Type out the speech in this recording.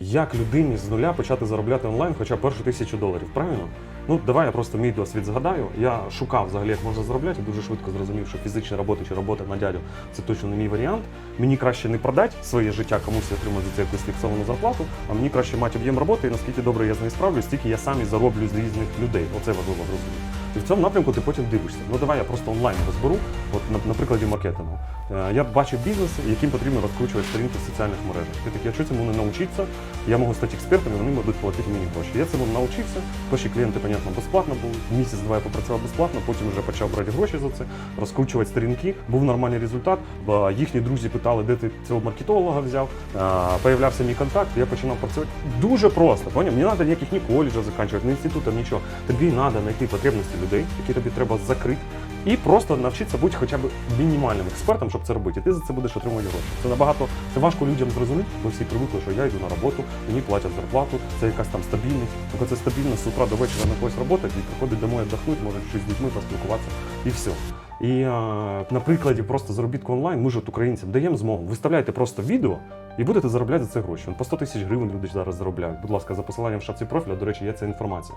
Як людині з нуля почати заробляти онлайн хоча першу тисячу доларів, правильно? Ну, давай я просто мій досвід згадаю. Я шукав взагалі, як можна заробляти, дуже швидко зрозумів, що фізична робота чи робота на дядю це точно не мій варіант. Мені краще не продати своє життя комусь і отримати за це якусь фіксовану зарплату, а мені краще мати об'єм роботи, і наскільки добре я з нею справлюсь, стільки я сам і зароблю з різних людей. Оце важливо зрозуміти. І в цьому напрямку ти потім дивишся. Ну давай я просто онлайн розберу. От на, на прикладі маркетингу. Е, Я бачив бізнеси, яким потрібно розкручувати сторінки в соціальних мережах. Ти такий, якщо цьому не навчитися, я можу стати експертом, і вони будуть платити мені гроші. Я цьому навчився. Перші клієнти, понятно, безплатно були. Місяць-два я попрацював безплатно, потім вже почав брати гроші за це, розкручувати сторінки. Був нормальний результат. Їхні друзі питали, де ти цього маркетолога взяв. А, Появлявся мій контакт, я починав працювати дуже просто. Поняв? Не треба ніяких ні коледжів закінчувати, ні інститутів, нічого. Тобі треба знайти потребності людей, які тобі треба закрити. І просто навчитися бути хоча б мінімальним експертом, щоб це робити. І ти за це будеш отримувати гроші. Це набагато це важко людям зрозуміти. Ми всі привикли, що я йду на роботу, мені платять зарплату, це якась там стабільність. Тільки це стабільність з утра до вечора на когось працювати і приходить домой віддохнути, може щось з дітьми поспілкуватися і все. І е, на прикладі просто заробітку онлайн ми ж от українцям даємо змогу. Виставляйте просто відео і будете заробляти за це гроші. По 100 тисяч гривень люди зараз заробляють. Будь ласка, за посиланням в шапці профіля, до речі, є ця інформація.